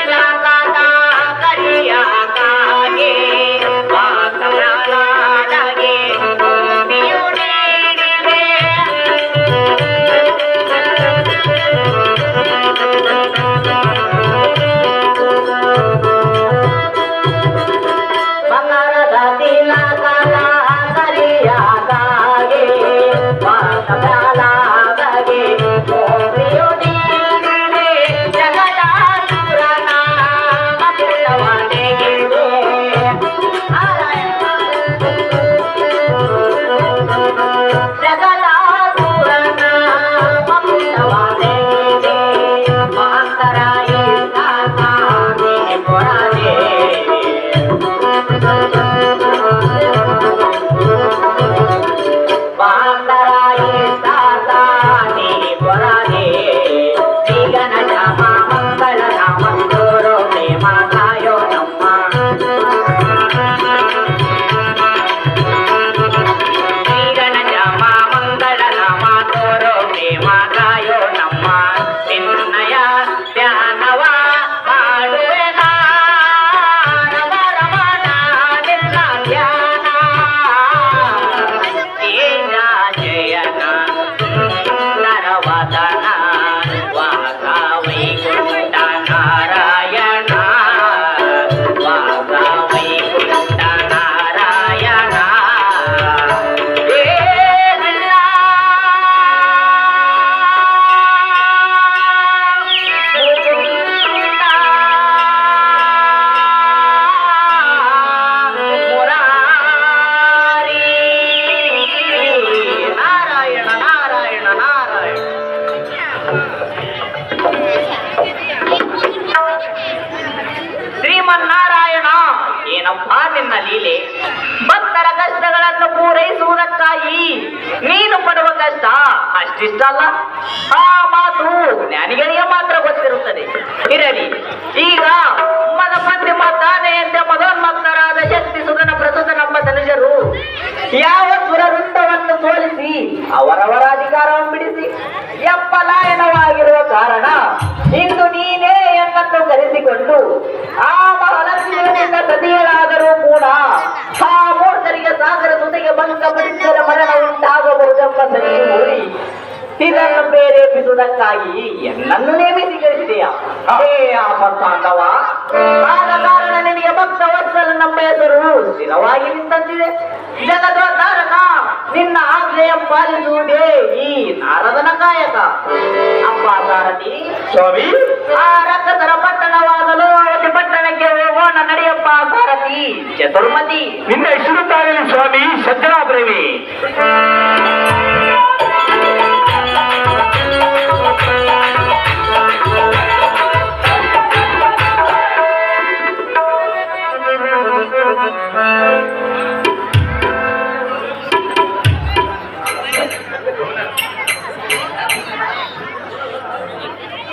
Sita ಅಷ್ಟಿಷ್ಟಲ್ಲ ಆ ಮಾತು ಜ್ಞಾನಿಗಳಿಗೆ ಮಾತ್ರ ಗೊತ್ತಿರುತ್ತದೆ. ಇರಲಿ, ಈಗ ಮದಪತಿ ಎಂದ ಮದೋನ್ಮತ್ತರಾದ ಶಕ್ತಿ ಸುಧನ ಪ್ರಸುತ ನಮ್ಮ ಧನುಜರು ಯಾವ ಸುರವೃತ್ತವನ್ನು ಸೋಲಿಸಿ ಅವರವರ ಅಧಿಕಾರವನ್ನು ಬಿಡಿಸಿ? ಎಪ್ಪಲಾಯನವಾಗಿರುವ ಕಾರಣ ಇಂದು ನೀನೇ ಎಂಬನ್ನು ಕರೆಸಿಕೊಂಡು ಆ ಮಹಾಲಕ್ಷ್ಮಿಯಿಂದ ಸತಿಯರಾದರೂ ಕೂಡ ಆ ಮೂರ್ತರಿಗೆ ಸಾಗರ ಇದನ್ನು ಪ್ರೇರೇಪಿಸುವುದಕ್ಕಾಗಿ ಎಲ್ಲನ್ನು ನೇಮಿಸಿ ಕಳಿಸಿದೆಯಾ ಹೇ. ಆಪತ್ತಾಂಡವ ಆದ ಕಾರಣ ನಿನಗೆ ಭಕ್ತ ವತ್ಸಲ ನಮ್ಮ ಹೆಸರು ಸ್ಥಿರವಾಗಿ ನಿಂತಿದೆ ಜಗದ್ವತಾರಕ ನಿನ್ನ ಆಜ್ಞೆಯ ಪಾಲಿಸುವುದೇ ಈ ನಾರದನ ಕಾಯಕ. ಅಪ್ಪ ಸಾರಥಿ ಸ್ವಾಮಿ. ಆ ರಕ್ತದರ ಪಟ್ಟಣವಾಗಲು ಅವತಿ ಪಟ್ಟಣಕ್ಕೆ ಹೋಗೋಣ ನಡೆಯಪ್ಪ ಸಾರಥಿ ಚತುರ್ಮತಿ. ನಿನ್ನ ಹೆಸರು ತಾರಲಿ ಸ್ವಾಮಿ ಸಜ್ಜನ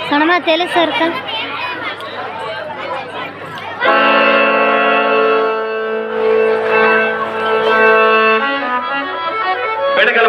సనమా తెలుసు సర్కల్